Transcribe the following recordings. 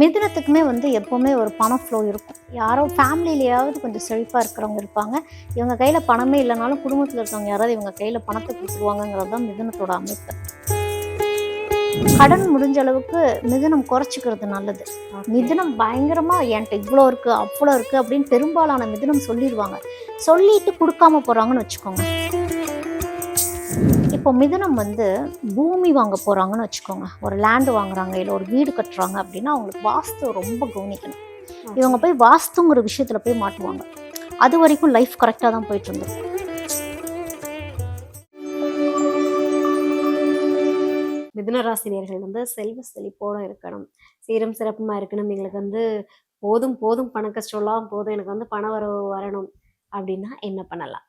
மிதுனத்துக்குமே வந்து எப்போவுமே ஒரு பணம் ஃப்ளோ இருக்கும். யாரோ ஃபேமிலியிலையாவது கொஞ்சம் செழிப்பாக இருக்கிறவங்க இருப்பாங்க. இவங்க கையில் பணமே இல்லைனாலும் குடும்பத்தில் இருக்கவங்க யாராவது இவங்க கையில் பணத்தை கொடுத்துருவாங்கங்கிறது தான் மிதுனத்தோட அமைப்பு. கடன் முடிஞ்ச அளவுக்கு மிதுனம் குறைச்சிக்கிறது நல்லது. மிதுனம் பயங்கரமா என்கிட்ட இவ்வளோ இருக்கு அவ்வளோ இருக்கு அப்படின்னு பெரும்பாலான மிதுனம் சொல்லிடுவாங்க. சொல்லிட்டு கொடுக்காம போறாங்கன்னு வச்சுக்கோங்க. இப்போ மிதுனம் வந்து பூமி வாங்க போறாங்கன்னு வச்சுக்கோங்க. ஒரு லேண்டு வாங்குறாங்க இல்லை ஒரு வீடு கட்டுறாங்க அப்படின்னா அவங்களுக்கு வாஸ்து ரொம்ப கவனிக்கணும். இவங்க போய் வாஸ்துங்கிற விஷயத்துல போய் மாட்டுவாங்க. அது வரைக்கும் லைஃப் கரெக்டாக தான் போயிட்டு இருந்தது. மிதுனராசினியர்கள் வந்து செல்வ செழிப்போட இருக்கணும். சீரும் சிறப்புமா இருக்கணும். எங்களுக்கு வந்து போதும் போதும் பண கஷ்டம்லாம் போதும். எனக்கு வந்து பண வரவு வரணும். அப்படின்னா என்ன பண்ணலாம்?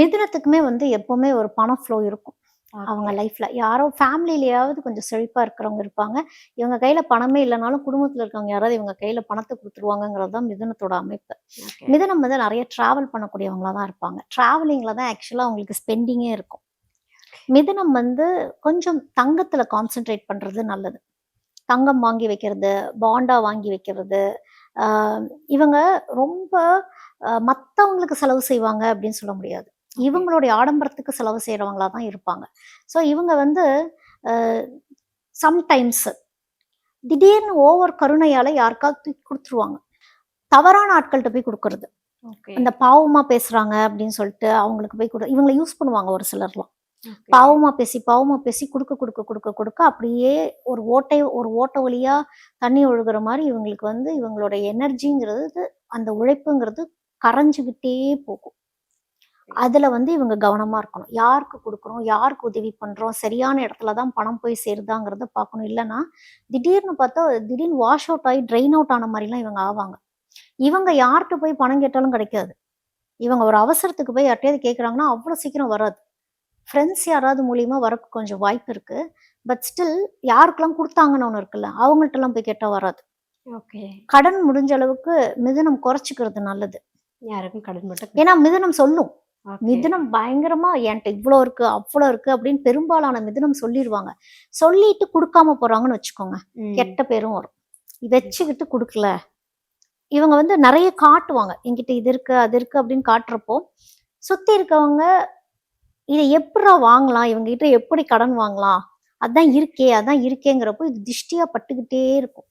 மிதுனத்துக்குமே வந்து எப்பவுமே ஒரு பணம் ஃப்ளோ இருக்கும். அவங்க லைஃப்ல யாரோ ஃபேமிலியிலயாவது கொஞ்சம் செழிப்பா இருக்கிறவங்க இருப்பாங்க. இவங்க கையில பணமே இல்லைனாலும் குடும்பத்துல இருக்கவங்க யாராவது இவங்க கையில பணத்தை கொடுத்துருவாங்கங்கிறது தான் மிதுனத்தோட அமைப்பு. மிதுனம் வந்து நிறைய டிராவல் பண்ணக்கூடியவங்களா தான் இருப்பாங்க. டிராவலிங்ல தான் ஆக்சுவலா அவங்களுக்கு ஸ்பெண்டிங்கே இருக்கும். மிதுனம் வந்து கொஞ்சம் தங்கத்துல கான்சென்ட்ரேட் பண்றது நல்லது. தங்கம் வாங்கி வைக்கிறது பாண்டா வாங்கி வைக்கிறது இவங்க ரொம்ப ஆஹ் மத்தவங்களுக்கு செலவு செய்வாங்க அப்படின்னு சொல்ல முடியாது. இவங்களுடைய ஆடம்பரத்துக்கு செலவு செய்கிறவங்களா தான் இருப்பாங்க. ஸோ இவங்க வந்து சம்டைம்ஸ் திடீர்னு ஓவர் கருணையால யாருக்காவது தூக்கி கொடுத்துருவாங்க. தவறான ஆட்கள்கிட்ட போய் கொடுக்கறது. அந்த பாவமா பேசுறாங்க அப்படின்னு சொல்லிட்டு அவங்களுக்கு போய் கொடு இவங்களை யூஸ் பண்ணுவாங்க ஒரு சிலர்லாம். பாவமா பேசி பாவமா பேசி கொடுக்க கொடுக்க கொடுக்க கொடுக்க அப்படியே ஒரு ஓட்டை ஒரு ஓட்ட வழியா தண்ணி ஒழுகுற மாதிரி இவங்களுக்கு வந்து இவங்களோட எனர்ஜிங்கிறது அந்த உழைப்புங்கிறது கரைஞ்சுக்கிட்டே போகும். அதுல வந்து இவங்க கவனமா இருக்கணும். யாருக்கு கொடுக்குறோம் யாருக்கு உதவி பண்றோம்? சரியான இடத்துல தான் பணம் போய் சேருதாங்கிறத பார்க்கணும். இல்லைன்னா திடீர்னு பார்த்தா திடீர்னு வாஷ் அவுட் ஆகி ட்ரெயின் அவுட் ஆன மாதிரிலாம் இவங்க ஆவாங்க. இவங்க யார்கிட்ட போய் பணம் கேட்டாலும் கிடைக்காது. இவங்க ஒரு அவசரத்துக்கு போய் யார்ட்டையாவது கேட்குறாங்கன்னா அவ்வளோ சீக்கிரம் வராது. ஃப்ரெண்ட்ஸ் யாராவது மூலியமா வரக்கு கொஞ்சம் வாய்ப்பு இருக்கு. பட் ஸ்டில் யாருக்கெல்லாம் கொடுத்தாங்கன்னு ஒன்று இருக்குல்ல அவங்கள்ட்டலாம் போய் கேட்டால் வராது. Okay. கடன் முடிஞ்ச அளவுக்கு மிதுனம் குறைச்சிக்கிறது நல்லது. யாருக்கும் கடன் மட்டும் ஏன்னா மிதுனம் சொல்லும். மிதுனம் பயங்கரமா என்கிட்ட இவ்வளோ இருக்கு அவ்வளோ இருக்கு அப்படின்னு பெரும்பாலான மிதுனம் சொல்லிடுவாங்க சொல்லிட்டு கொடுக்காம போறாங்கன்னு வச்சுக்கோங்க. கெட்ட பேரும் வரும். வச்சுக்கிட்டு கொடுக்கல. இவங்க வந்து நிறைய காட்டுவாங்க. என்கிட்ட இது இருக்கு அது இருக்கு அப்படின்னு காட்டுறப்போ சுத்தி இருக்கவங்க இதை எப்படா வாங்கலாம்? இவங்க கிட்ட எப்படி கடன் வாங்கலாம்? அதான் இருக்கே அதான் இருக்கேங்கிறப்போ இது திஷ்டியா பட்டுக்கிட்டே இருக்கும்.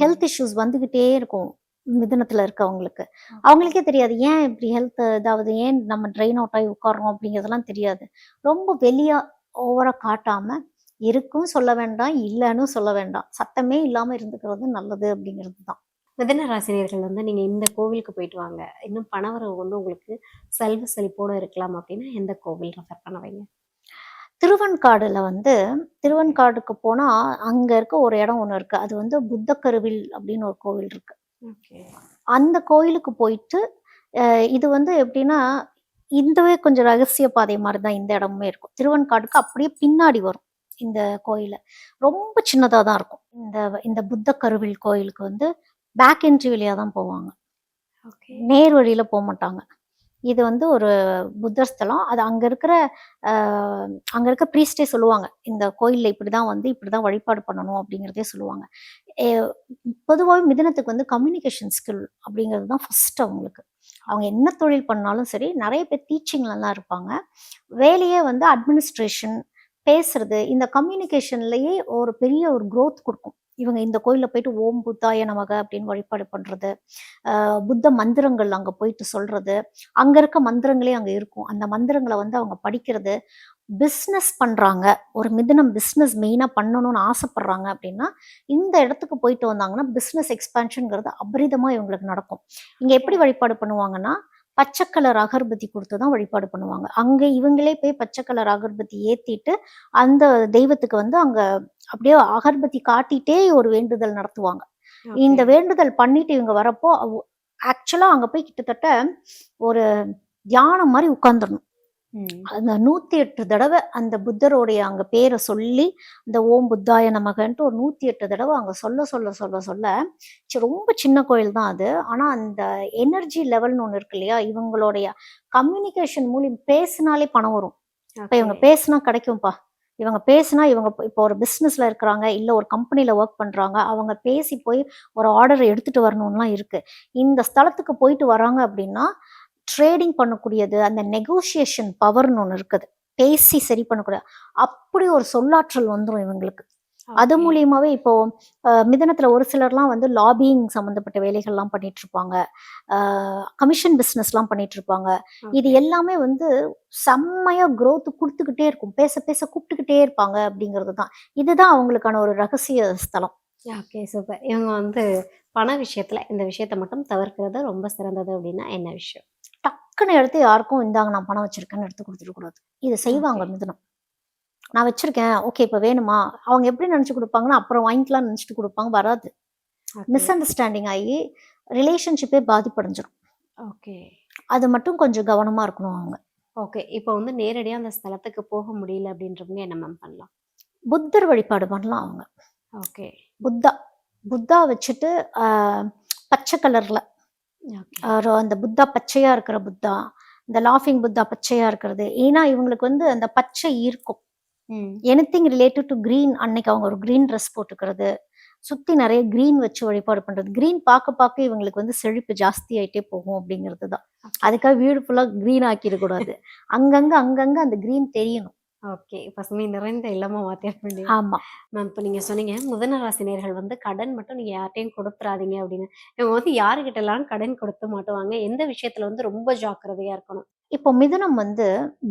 ஹெல்த் இஷ்யூஸ் வந்துகிட்டே இருக்கும். மிதுனத்துல இருக்கவங்களுக்கு. அவங்களுக்கே தெரியாது ஏன் இப்படி ஹெல்த் இதாவது ஏன் நம்ம ட்ரெயின் அவுட் ஆகி உட்கார்றோம் அப்படிங்கிறதெல்லாம் தெரியாது. ரொம்ப வெளியா ஓவரா காட்டாம இருக்கும் சொல்ல வேண்டாம் இல்லைன்னு சொல்ல வேண்டாம். சத்தமே இல்லாம இருந்துக்கிறது நல்லது அப்படிங்கிறது தான் மிதுனராசினியர்கள் வந்து நீங்க இந்த கோவிலுக்கு போயிட்டு வாங்க. இன்னும் பண வரவு வந்து உங்களுக்கு செல்வ செழிப்போட இருக்கலாம் அப்படின்னா எந்த கோவில் ரெஃபர் பண்ண வைங்க திருவன்காடுல வந்து திருவன்காடுக்கு போனா அங்க இருக்க ஒரு இடம் ஒண்ணு இருக்கு. அது வந்து புத்தக்கருவில் அப்படின்னு ஒரு கோவில் இருக்கு. ஓகே அந்த கோயிலுக்கு போயிட்டு இது வந்து எப்படின்னா இந்தவே கொஞ்சம் ரகசிய பாதை மாதிரி தான் இந்த இடமுமே இருக்கும். திருவன்காடுக்கு அப்படியே பின்னாடி வரும் இந்த கோயில. ரொம்ப சின்னதா தான் இருக்கும். இந்த இந்த புத்த கருவில் கோயிலுக்கு வந்து பேக் என்ட்ரி வழியா தான் போவாங்க. ஓகே. நேர் வழியில போக மாட்டாங்க இது வந்து ஒரு புத்தர் ஸ்தலம் அது அங்க இருக்கிற அங்கே அங்க இருக்க ப்ரீஸ்டே சொல்லுவாங்க. இந்த கோயில்ல இப்படிதான் வந்து இப்படிதான் வழிபாடு பண்ணணும் அப்படிங்கிறதே சொல்லுவாங்க. பொதுவாக மிதனத்துக்கு வந்து கம்யூனிகேஷன் ஸ்கில் அப்படிங்கிறது தான் ஃபர்ஸ்ட் அவங்களுக்கு. அவங்க என்ன தொழில் பண்ணாலும் சரி நிறைய பேர் டீச்சிங்லலாம் இருப்பாங்க. வேலையே வந்து அட்மினிஸ்ட்ரேஷன் பேசுறது இந்த கம்யூனிகேஷன்லயே ஒரு பெரிய ஒரு க்ரோத் கொடுக்கும். இவங்க இந்த கோயிலில் போயிட்டு ஓம் புத்தாய நமக அப்படின்னு வழிபாடு பண்ணுறது புத்த மந்திரங்கள் அங்கே போயிட்டு சொல்கிறது அங்கே இருக்க மந்திரங்களே அங்கே இருக்கும். அந்த மந்திரங்களை வந்து அவங்க படிக்கிறது பிஸ்னஸ் பண்ணுறாங்க ஒரு மிதினம் பிஸ்னஸ் மெயினாக பண்ணணும்னு ஆசைப்பட்றாங்க அப்படின்னா இந்த இடத்துக்கு போயிட்டு வந்தாங்கன்னா பிஸ்னஸ் எக்ஸ்பேன்ஷனுங்கிறது அபரிதமாக இவங்களுக்கு நடக்கும். இங்கே எப்படி வழிபாடு பண்ணுவாங்கன்னா பச்சை கலர் அகர்பத்தி கொடுத்து தான் வழிபாடு பண்ணுவாங்க. அங்க இவங்களே போய் பச்சை கலர் அகர்பத்தி ஏத்திட்டு அந்த தெய்வத்துக்கு வந்து அங்க அப்படியே அகர்பத்தி காட்டிட்டே ஒரு வேண்டுதல் நடத்துவாங்க. இந்த வேண்டுதல் பண்ணிட்டு இவங்க வரப்போ ஆக்சுவலா அங்க போய் கிட்டத்தட்ட ஒரு தியானம் மாதிரி உட்கார்ந்துடணும். அந்த நூத்தி எட்டு தடவை அந்த புத்தருடைய அங்க பேரை சொல்லி இந்த ஓம் புத்தாய நமகன்ட்டு ஒரு நூத்தி எட்டு தடவை அங்க சொல்ல சொல்ல சொல்ல சொல்ல ரொம்ப சின்ன கோயில் தான் அது. ஆனா அந்த எனர்ஜி லெவல்னு ஒண்ணு இருக்கு இல்லையா? இவங்களுடைய கம்யூனிகேஷன் மூலியம் பேசினாலே பணம் வரும். இப்ப இவங்க பேசினா கிடைக்கும்பா இவங்க பேசினா இவங்க இப்போ- ஒரு பிஸ்னஸ்ல இருக்கிறாங்க இல்லை ஒரு கம்பெனியில் ஒர்க் பண்ணுறாங்க அவங்க பேசி போய் ஒரு ஆர்டரை எடுத்துட்டு வரணும்லாம் இருக்கு. இந்த ஸ்தலத்துக்கு போயிட்டு வராங்க அப்படின்னா ட்ரேடிங் பண்ணக்கூடியது அந்த நெகோஷியேஷன் பவர்னு ஒன்று இருக்குது. பேசி சரி பண்ணக்கூடிய அப்படி ஒரு சொல்லாற்றல் வந்துடும் இவங்களுக்கு. அது. மூலியமாவே இப்போ மிதனத்துல ஒரு சிலர்லாம் வந்து லாபிங் சம்மந்தப்பட்ட வேலைகள்லாம் பண்ணிட்டு இருப்பாங்க கமிஷன் பிஸ்னஸ்லாம் பண்ணிட்டு இருப்பாங்க இது. எல்லாமே வந்து செம்மையா growth கொடுத்துக்கிட்டே இருக்கும். பேச பேச கூப்பிட்டுக்கிட்டே இருப்பாங்க அப்படிங்கிறது தான் இதுதான் அவங்களுக்கான ஒரு ரகசிய ஸ்தலம். Okay super. இவங்க வந்து பண விஷயத்துல இந்த விஷயத்தை மட்டும் தவிர்க்கிறது ரொம்ப சிறந்தது அப்படின்னா என்ன விஷயம்? டக்குன்னு எடுத்து யாருக்கும் இந்தாங்க நான் பணம் வச்சிருக்கேன்னு எடுத்து கொடுத்துட்டு கூடாது. இது செய்வாங்க. மிதுனம். நான் வச்சிருக்கேன். ஓகே இப்போ வேணுமா? அவங்க எப்படி நினைச்சு கொடுப்பாங்கன்னா அப்புறம் வாங்கிக்கலாம் நினைச்சிட்டு கொடுப்பாங்க. வராது. மிஸ் அண்டர்ஸ்டாண்டிங் ஆகி ரிலேஷன்ஷிப்பே பாதிப்படைஞ்சிடும் ஓகே அது மட்டும் கொஞ்சம் கவனமா இருக்கணும் அவங்க. ஓகே இப்போ வந்து நேரடியா அந்த ஸ்தலத்துக்கு போக முடியல அப்படின்றவங்க என்ன மேம் பண்ணலாம்? புத்தர் வழிபாடு பண்ணலாம் அவங்க. ஓகே புத்தா. புத்தா வச்சுட்டு பச்சை கலர்ல அந்த புத்தா பச்சையா இருக்கிற புத்தா இந்த லாஃபிங் புத்தா பச்சையா இருக்கிறது. ஏன்னா இவங்களுக்கு வந்து அந்த பச்சை ஈர்க்கும். எனிதிங் ரிலேட்டட் டு green அன்னைக்கு அவங்க ஒரு green ட்ரெஸ் போட்டுக்கிறது. சுத்தி நிறைய green வச்சு வழிபாடு பண்றது. Green பார்க்க பார்க்க இவங்களுக்கு வந்து செழிப்பு ஜாஸ்தி ஆயிட்டே போகும் அப்படிங்கிறது தான். அதுக்காக வீடு ஃபுல்லா green ஆக்கிட கூடாது அங்கங்க அங்கங்க அந்த green தெரியணும். ஓகே. பசுமை நிறைந்த இல்லமா மாத்திர வேண்டியது ஆமா. மேம் இப்போ நீங்க சொன்னீங்க முதன ராசினியர்கள் வந்து கடன் மட்டும் நீங்க யார்ட்டையும் கொடுத்துறாதீங்க அப்படின்னு. இவங்க வந்து யாருக்கிட்ட எல்லாம் கடன் கொடுத்து மாட்டுவாங்க? எந்த விஷயத்துல வந்து ரொம்ப ஜாக்கிரதையா இருக்கணும்? இப்போ மிதுனம் வந்து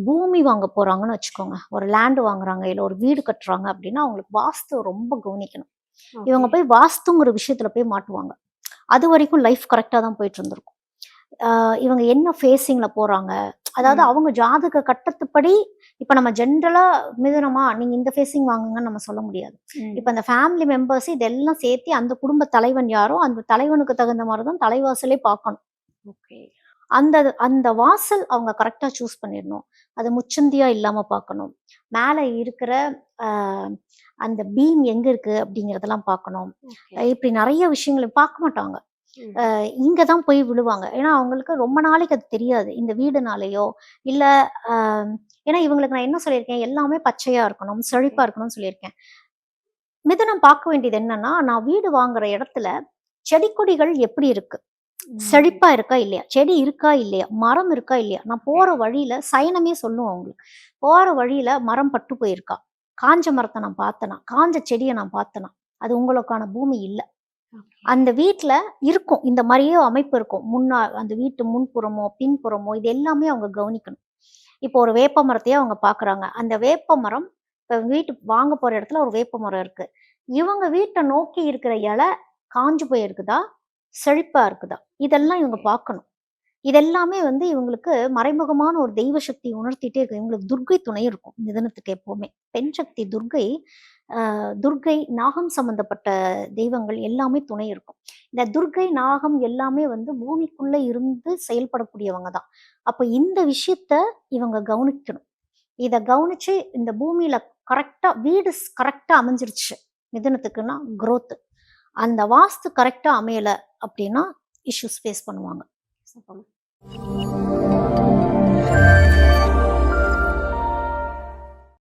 பூமி வாங்க போறாங்கன்னு வச்சுக்கோங்க. ஒரு லேண்ட் வாங்குறாங்க இல்ல ஒரு வீடு கட்டுறாங்க அப்படின்னா அவங்களுக்கு வாஸ்து ரொம்ப கவனிக்கணும். இவங்க போய் வாஸ்துங்கிற விஷயத்துல போய் மாட்டுவாங்க. அது வரைக்கும் லைஃப் கரெக்டா தான் போயிட்டு இருந்திருக்கும். இவங்க என்ன ஃபேஸிங்ல போறாங்க? அதாவது. அவங்க ஜாதக கட்டத்துப்படி இப்ப நம்ம ஜென்ரலா மிதுனமா நீங்க இந்த ஃபேஸிங் வாங்குங்கன்னு நம்ம சொல்ல முடியாது. இப்ப அந்த ஃபேமிலி மெம்பர்ஸ் இதெல்லாம் சேர்த்து அந்த குடும்ப தலைவன் யாரோ அந்த தலைவனுக்கு தகுந்த மாதிரி தான் தலைவாசலே பார்க்கணும். ஓகே. அந்த அந்த வாசல் அவங்க கரெக்டா சூஸ் பண்ணிடணும். அது முச்சந்தியா இல்லாம பார்க்கணும். மேல இருக்கிற அந்த பீம் எங்க இருக்கு அப்படிங்கறதெல்லாம் பார்க்கணும். இப்படி நிறைய விஷயங்களை பார்க்க மாட்டாங்க. இங்க தான் போய் விழுவாங்க. ஏன்னா அவங்களுக்கு ரொம்ப நாளைக்கு அது தெரியாது. இந்த வீடுனாலேயோ இல்ல ஆஹ், ஏன்னா இவங்களுக்கு நான் என்ன சொல்லியிருக்கேன்? எல்லாமே பச்சையா இருக்கணும் செழிப்பா இருக்கணும்னு சொல்லியிருக்கேன். மிதனம் பார்க்க வேண்டியது என்னன்னா நான் வீடு வாங்குற இடத்துல செடி கொடிகள் எப்படி இருக்கு. செழிப்பா இருக்கா இல்லையா? செடி இருக்கா இல்லையா? மரம் இருக்கா இல்லையா? நான் போற வழியில சயனமே சொல்லுவோம் அவங்களுக்கு. போற வழியில மரம் பட்டு போயிருக்கா. காஞ்ச மரத்தை நான் பார்த்தனா காஞ்ச செடியை நான் பார்த்தனா அது உங்களுக்கான பூமி இல்ல. அந்த வீட்ல இருக்கும். இந்த மாதிரியே அமைப்பு இருக்கும். முன்னா அந்த வீட்டு முன்புறமோ பின்புறமோ இது எல்லாமே அவங்க கவனிக்கணும். இப்போ ஒரு வேப்ப மரத்தையே அவங்க பாக்குறாங்க. அந்த வேப்ப மரம் இப்ப வீட்டு வாங்க போற இடத்துல ஒரு வேப்ப மரம் இருக்கு. இவங்க வீட்டை நோக்கி இருக்கிற இலை காஞ்சு போயிருக்குதா? செழிப்பா இருக்குதா? இதெல்லாம் இவங்க பார்க்கணும் இதெல்லாமே வந்து இவங்களுக்கு மறைமுகமான ஒரு தெய்வ சக்தி உணர்த்திட்டே இருக்கும் இவங்களுக்கு துர்க்கை துணை இருக்கும் மிதனத்துக்கு எப்போவுமே. பெண் சக்தி துர்க்கை துர்கை துர்க்கை நாகம் சம்பந்தப்பட்ட தெய்வங்கள் எல்லாமே துணை இருக்கும். இந்த துர்க்கை நாகம் எல்லாமே வந்து பூமிக்குள்ள இருந்து செயல்படக்கூடியவங்க தான். அப்ப இந்த விஷயத்த இவங்க கவனிக்கணும். இதை கவனிச்சு இந்த பூமியில கரெக்டா வீடு கரெக்டா அமைஞ்சிருச்சு மிதனத்துக்குன்னா growth. அந்த வாஸ்து கரெக்டா அமையல அப்படின்னா இஷ்யூஸ் ஃபேஸ் பண்ணுவாங்க. 嗯。